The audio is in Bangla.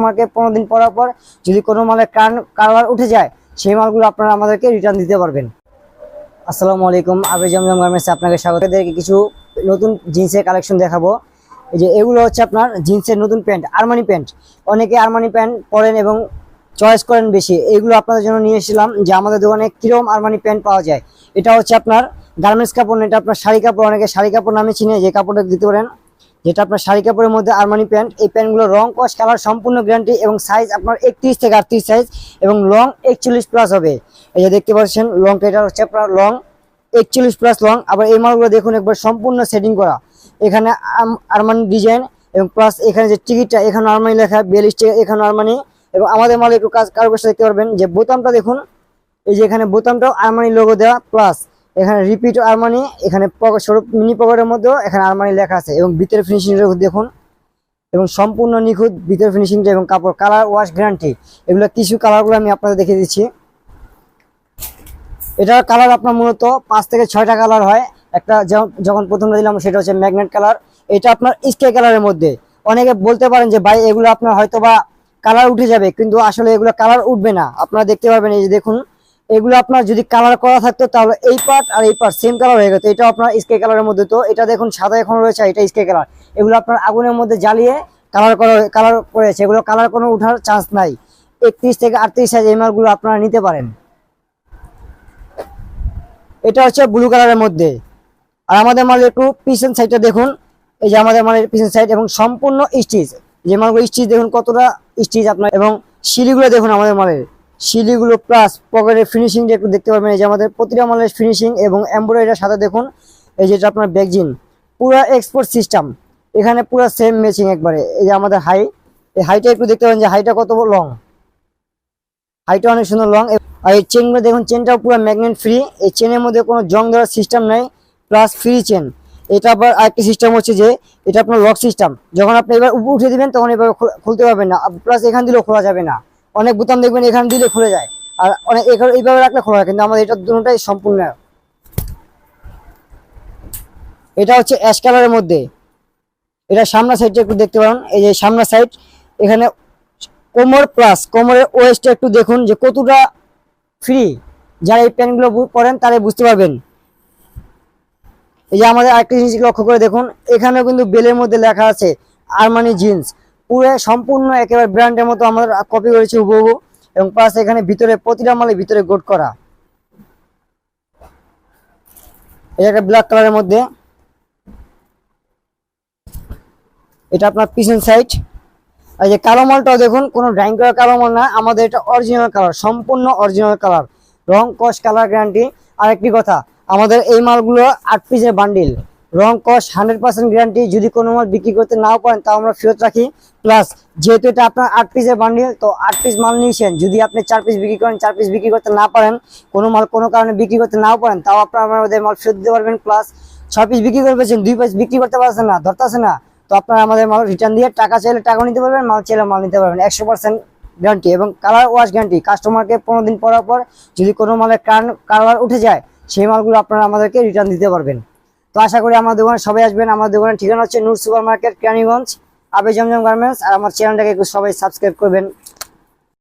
কাস্টমারকে পনেরো দিন পরার পর যদি কোনো মালের কার কারবার উঠে যায়, সেই মালগুলো আপনারা আমাদেরকে রিটার্ন দিতে পারবেন। আসসালামু আলাইকুম, আবে জমজম গার্মেন্টসে আপনাকে স্বাগত। কিছু নতুন জিন্সের কালেকশন দেখাবো। এই যে এগুলো হচ্ছে আপনার জিন্সের নতুন প্যান্ট, আরমানি প্যান্ট। অনেকে আরমানি প্যান্ট পরেন এবং চয়েস করেন বেশি। এইগুলো আপনাদের জন্য নিয়ে এসেছিলাম যে আমাদের দোকানে কীরকম আরমানি প্যান্ট পাওয়া যায়। এটা হচ্ছে আপনার গার্মেন্টস কাপড়, এটা আপনার শাড়ি কাপড়, অনেকে শাড়ি কাপড় নামে চিনে যে কাপড়টা দিতে পারেন। যেটা আপনার শাড়ি কাপড়ের মধ্যে আরমানি প্যান্ট এই প্যান্টগুলো রং, কস কালার সম্পূর্ণ গ্যারান্টি এবং সাইজ আপনার একত্রিশ থেকে আটত্রিশ সাইজ এবং লং একচল্লিশ প্লাস হবে। এই যে দেখতে পাচ্ছেন লং এটা হচ্ছে আপনার লং একচল্লিশ প্লাস লং আবার এই মালগুলো দেখুন একবার সম্পূর্ণ সেটিং করা। এখানে আরমানি ডিজাইন এবং প্লাস এখানে যে টিকিটটা এখানে আরমানি লেখা, বিয়াল্লিশ টাকা, এখানে আরমানি এবং আমাদের মালে একটু কাজ কারোর দেখতে পারবেন যে বোতামটা দেখুন। এই যে এখানে বোতামটাও আরমানি লোগো দেওয়া প্লাস এখানে রিপিট আরমানি এখানে সরু মিনি পকেটের মধ্যেও এখানে আরমানি লেখা আছে এবং ভিতরে ফিনিশিং দেখুন। এবং সম্পূর্ণ নিখুঁত ভিতরে ফিনিশিংটা এবং কাপড় কালার ওয়াশ গ্যারান্টি এগুলো কিছু কালারগুলো আমি আপনাদের দেখিয়ে দিচ্ছি। এটার কালার আপনার মূলত পাঁচ থেকে ছয়টা কালার হয়। একটা যখন প্রথমে দিলাম সেটা হচ্ছে ম্যাগনেট কালার এটা আপনার স্কাই কালারের মধ্যে। অনেকে বলতে পারেন যে, ভাই, এগুলো আপনার হয়তো বা কালার উঠে যাবে। কিন্তু আসলে এগুলো কালার উঠবে না। আপনারা দেখতে পারবেন এই যে দেখুন এগুলো আপনার যদি কালার করা থাকতো তাহলে এই পার্ট আর এই পার্ট সেম কালার হয়ে গেছে এটা আপনার স্কে কালারের মধ্যে তো। এটা দেখুন, সাদা এখন রয়েছে এটা স্কে কালার এগুলো আপনার আগুনের মধ্যে জ্বালিয়ে কালার করা কালার করেছে। এগুলো কালার কোনো উঠার চান্স নাই। একত্রিশ থেকে আটত্রিশ সাইজ এই মালগুলো আপনারা নিতে পারেন। এটা হচ্ছে ব্লু কালারের মধ্যে। আর আমাদের মালের একটু পিছন সাইডটা দেখুন। এই যে আমাদের মালের পিছন সাইড এবং সম্পূর্ণ স্টিচ যে মালগুলো স্টিচ দেখুন কতটা স্টিচ আপনার। এবং শিলিগুলো দেখুন আমাদের মালের। শিলিগুলো প্লাস পকেটের ফিনিশিংটা একটু দেখতে পারবেন, এই যে আমাদের প্রতিটা মালের ফিনিশিং এবং এমব্রয়ডারির সাথে দেখুন, এই যেটা আপনার ব্যাগজিন পুরো এক্সপোর্ট সিস্টেম এখানে পুরো সেম ম্যাচিং একবারে, এই যে আমাদের হাই এই হাইটা একটু দেখতে পাবেন যে হাইটা কত লং হাইটা অনেক সুন্দর লং আর এই চেনগুলো দেখুন চেনটাও পুরো ম্যাগনেট ফ্রি এই চেনের মধ্যে কোনো জং দেওয়ার সিস্টেম নাই প্লাস ফ্রি চেন এটা আবার আরেকটি সিস্টেম হচ্ছে যে, এটা আপনার লক সিস্টেম যখন আপনি এবার উপরে উঠে দেবেন, তখন এবার খুলতে পারবেন না প্লাস এখান দিলেও খোলা যাবে না। অনেক বোতাম দেখবেন, এখানে দিলে খুলে যায়। আর অনেক এখানে, এইভাবে রাখলে খোলা কিন্তু আমাদের এটা দুটোটাই সম্পূর্ণ এটা হচ্ছে অ্যাশ কালারের মধ্যে। এটা সামনা সাইডটা একটু দেখতে পারেন। এই যে সামনা সাইড এখানে কোমর প্লাস কোমরের ওয়েস্টটা একটু দেখুন যে কতটা ফ্রি যারা এই প্যান্টগুলো পরেন, তারাই বুঝতে পারবেন। এই যে আমাদের আরেকটা জিনিস লক্ষ্য করে দেখুন, এখানেও কিন্তু বেলের মধ্যে লেখা আছে আরমানি জিন্স পুরো সম্পূর্ণ একেবারে ব্র্যান্ডের মতো আমরা কপি করেছি হুবহু এবং প্লাস এখানে ভিতরে প্রতিটা মালের ভিতরে গোট করা। এই একটা ব্ল্যাক কালারের মধ্যে। এটা আপনার পিছন সাইড আর যে কালো মালটাও দেখুন, কোনো ড্রাইং করা কালো মাল না, আমাদের এটা অরিজিনাল কালার সম্পূর্ণ অরিজিনাল কালার রং কস কালার গ্যারান্টি আর একটি কথা, আমাদের এই মালগুলো আট পিসের বান্ডিল রং কস হান্ড্রেড পার্সেন্ট গ্যারান্টি যদি কোনো মাল বিক্রি করতে নাও পারেন, তাও আমরা ফেরত রাখি। প্লাস যেহেতু এটা আপনার আট পিসের বান্ডিল তো আট পিস মাল নিয়েছেন, যদি আপনি চার পিস বিক্রি করেন, চার পিস বিক্রি করতে না পারেন, কোনো মাল কোনো কারণে বিক্রি করতে নাও পারেন, তাও আপনারা আমাদের মাল ফেরত দিতে পারবেন। প্লাস ছয় পিস বিক্রি করে পেয়েছেন দুই পিস বিক্রি করতে পারছেন না, ধরতেছে না, তো আপনারা আমাদের মাল রিটার্ন দিয়ে টাকা চাইলে টাকা নিতে পারবেন, মাল চাইলে মাল নিতে পারবেন। একশো পার্সেন্ট গ্যারান্টি এবং কালার ওয়াশ গ্যারান্টি কাস্টমারকে পনেরো দিন পরার পর যদি কোনো মালের কালার উঠে যায়, সেই মালগুলো আপনারা আমাদেরকে রিটার্ন দিতে পারবেন। তো আশা করি আমার দোকানে সবাই আসবেন। আমার দোকানের ঠিকানা হচ্ছে নূর সুপার মার্কেট কেরানীগঞ্জ, আবে জমজম গার্মেন্টস, আর আমার চ্যানেলটাকে একটু সবাই সাবস্ক্রাইব করবেন।